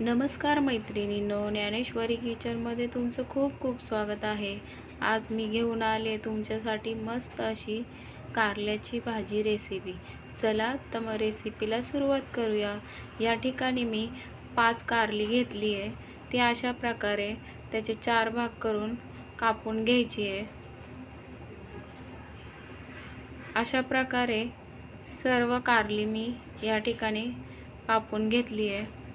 नमस्कार मैत्रिणींनो ज्ञानेश्वरी किचनमध्ये तुमचं खूप खूप स्वागत आहे. आज मी घेऊन आले तुमच्यासाठी मस्त अशी कारल्याची भाजी रेसिपी चला तर मग रेसिपीला सुरुवात करूया. या ठिकाणी मी पाच कारली घेतली आहे. ती अशा प्रकारे त्याचे चार भाग करून कापून घ्यायची आहे. अशा प्रकारे सर्व कारली मी या ठिकाणी कापून घेतली आहे.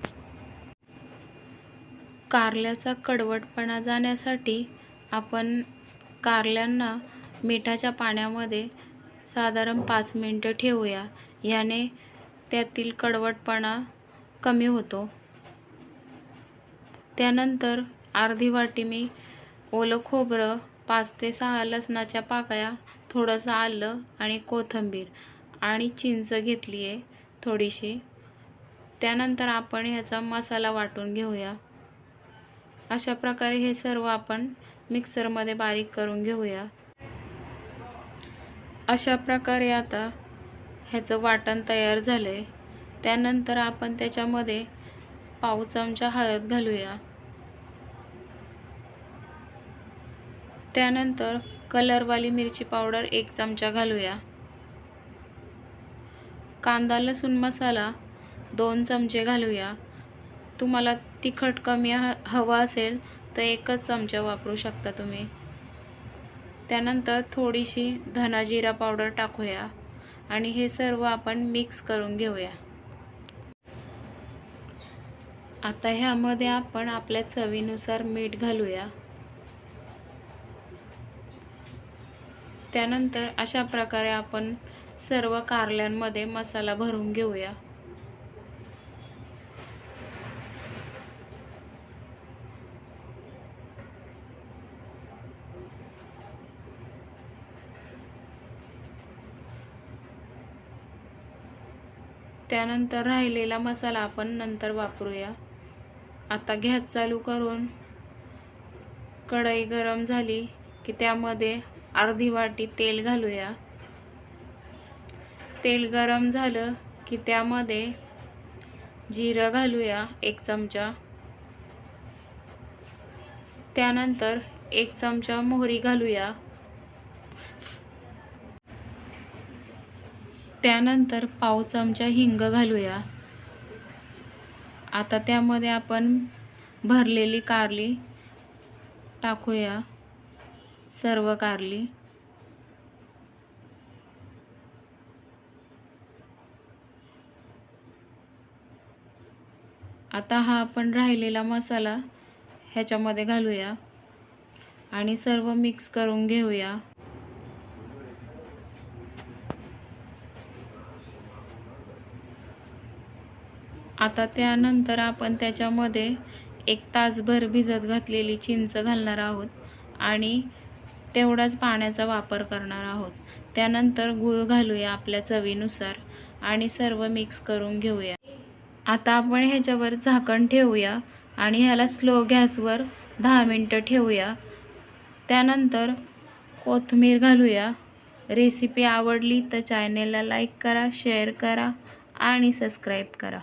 कारल्याचा कडवटपणा जाण्यासाठी आपण कारल्यांना मिठाच्या पाण्यामध्ये साधारण पाच मिनटं ठेवूया. याने त्यातील कडवटपणा कमी होतो. त्यानंतर अर्धी वाटी मी ओलं खोबरं पाच ते सहा लसणाच्या पाकळ्या थोडंसं आलं आणि कोथिंबीर आणि चिंच घेतली आहे थोडीशी. त्यानंतर आपण ह्याचा मसाला वाटून घेऊया. अशा प्रकारे हे सर्व आपण मिक्सरमध्ये बारीक करून घेऊया. अशा प्रकारे आता ह्याचं वाटण तयार झालं आहे त्यानंतर आपण त्याच्यामध्ये पाव चमचा हळद घालूया. त्यानंतर कलरवाली मिरची पावडर एक चमचा घालूया. कांदा लसूण मसाला दोन चमचे घालूया. तुम्हाला तिखट कमी ह हवा असेल तर एकच चमचा वापरू शकता तुम्ही. त्यानंतर थोडीशी धनाजिरा पावडर टाकूया आणि हे सर्व आपण मिक्स करून घेऊया. आता ह्यामध्ये आपण आपल्या चवीनुसार मीठ घालूया. त्यानंतर अशा प्रकारे आपण सर्व कारल्यांमध्ये मसाला भरून घेऊया. त्यानंतर राहिलेला मसाला आपण नंतर वापरूया. आता गॅस चालू करून कढई गरम झाली की त्यामध्ये अर्धी वाटी तेल घालूया. तेल गरम झालं की त्यामध्ये जिरं घालूया एक चमचा. त्यानंतर एक चमचा मोहरी घालूया. त्यानंतर पाव चमचा हिंग घालूया. आता त्यामध्ये आपण भरलेली कारली टाकूया. सर्व कारली. आता हा आपण राहिलेला मसाला ह्याच्यामध्ये घालूया. आणि सर्व मिक्स करून घेऊया. आता त्यानंतर आपण त्याच्यामध्ये एक तासभर भिजत घातलेली चिंच घालणार आहोत आणि तेवढाच पाण्याचा वापर करणार आहोत. त्यानंतर गूळ घालूया आपल्या चवीनुसार आणि सर्व मिक्स करून घेऊया. आता आपण ह्याच्यावर झाकण ठेवूया आणि ह्याला स्लो गॅसवर दहा मिनटं ठेवूया. त्यानंतर कोथमीर घालूया. रेसिपी आवडली तर चॅनेलला लाईक करा शेअर करा आणि सबस्क्राईब करा.